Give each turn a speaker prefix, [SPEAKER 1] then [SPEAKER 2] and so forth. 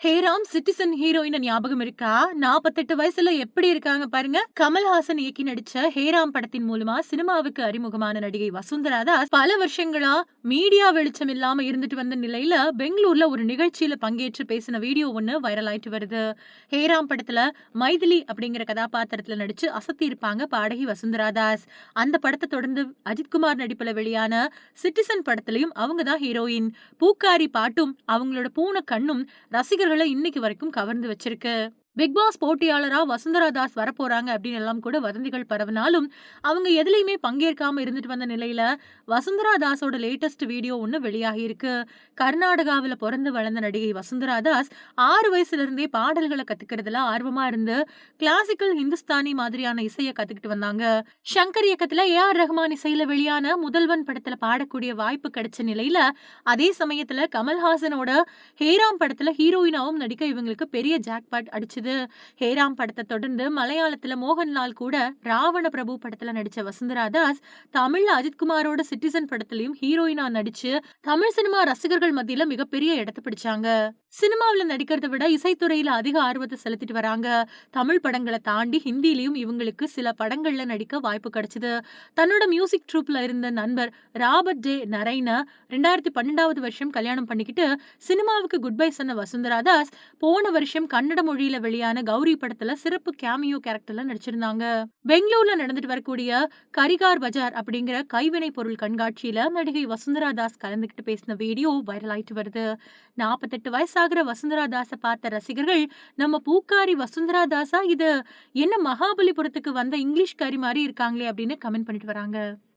[SPEAKER 1] Hey Ram citizen heroine ஞாபகம் இருக்கா? நாற்பத்தெட்டு வயசுல எப்படி இருக்காங்க பாருங்க. கமல்ஹாசன் இயக்கி நடிச்ச ஹேராம் படத்தின் மூலமா சினிமாவுக்கு அறிமுகமான நடிகை வசுந்தரா தாஸ் பல வருஷங்களா மீடியா வெளிச்சம் இல்லாம இருந்துட்டு வந்த நிலையில பெங்களூர்ல ஒரு நிகழ்ச்சியில பங்கேற்று பேசின வீடியோ ஒண்ணு வைரல் ஆயிட்டு வருது. ஹேராம் படத்துல மைதிலி அப்படிங்கிற கதாபாத்திரத்துல நடிச்சு அசத்தி இருப்பாங்க பாடகி வசுந்தரா தாஸ் அந்த படத்தை தொடர்ந்து அஜித்குமார் நடிப்புல வெளியான சிட்டிசன் படத்திலையும் அவங்க தான் ஹீரோயின் பூக்காரி பாட்டும் அவங்களோட பூனை கண்ணும் ரசிகர்களை இன்னைக்கு வரைக்கும் கவர்ந்து வச்சிருக்கு? பிக் பாஸ் போட்டியாளரா வசுந்தரா தாஸ் வரப்போறாங்க அப்படின்னு எல்லாம் கூட வதந்திகள் பரவினாலும் அவங்க எதுலையுமே பங்கேற்காம இருந்துட்டு வந்த நிலையில வசுந்தரா தாஸோட லேட்டஸ்ட் வீடியோ ஒன்று வெளியாகி இருக்கு. கர்நாடகாவில் பிறந்து வளர்ந்த நடிகை வசுந்தரா தாஸ் ஆறு வயசுல இருந்தே பாடல்களை கத்துக்கிறதுல ஆர்வமா இருந்து கிளாசிக்கல் ஹிந்துஸ்தானி மாதிரியான இசையை கத்துக்கிட்டு வந்தாங்க. சங்கர் இயக்கத்துல ஏ ஆர் ரஹ்மான் இசையில வெளியான முதல்வன் படத்துல பாடக்கூடிய வாய்ப்பு கிடைச்ச நிலையில அதே சமயத்துல கமல்ஹாசனோட ஹேராம் படத்துல ஹீரோயினாவும் நடிக்க இவங்களுக்கு பெரிய ஜாக்பாட் அடிச்சுது ஹேராம் படத்தை தொடர்ந்து மலையாளத்துல மோகன்லால் கூட ராவண பிரபு படத்துல நடிச்ச வசுந்தரா தாஸ் தமிழ்ல அஜித்குமாரோட சிட்டிசன் படத்துலயும் ஹீரோயினா நடிச்சு தமிழ் சினிமா ரசிகர்கள் மத்தியில மிகப்பெரிய இடத்தை பிடிச்சாங்க. சினிமாவில் நடிக்கிறத விட இசைத்துறையில அதிக ஆர்வத்தை செலுத்திட்டு வராங்க. தமிழ் படங்களை தாண்டி ஹிந்திலையும் இவங்களுக்கு சில படங்கள்ல நடிக்க வாய்ப்பு கிடைச்சது. தன்னோட மியூசிக் ட்ரூப்ல இருந்த நண்பர் ராபர்ட் ஜே நரைன ரெண்டாயிரத்தி பன்னெண்டாவது வருஷம் கல்யாணம் பண்ணிக்கிட்டு சினிமாவுக்கு குட் பை சொன்ன வசுந்தரா தாஸ் போன வருஷம் கன்னட மொழியில வெளியான கௌரி படத்துல சிறப்பு கேமியோ கேரக்டர்ல நடிச்சிருந்தாங்க. பெங்களூர்ல நடந்துட்டு வரக்கூடிய கரிகார் பஜார் அப்படிங்கிற கைவினை பொருள் கண்காட்சியில நடிகை வசுந்தரா தாஸ் கலந்துகிட்டு பேசின வீடியோ வைரல் ஆயிட்டு வருது. நாற்பத்தெட்டு வயசாகிற வசுந்தரா தாஸை பார்த்த ரசிகர்கள் நம்ம பூக்காரி வசுந்தரா தாஸா இது என்ன மகாபலிபுரத்துக்கு வந்த இங்கிலீஷ் கறி மாதிரி இருக்காங்களே அப்படின்னு கமெண்ட் பண்ணிட்டு வராங்க.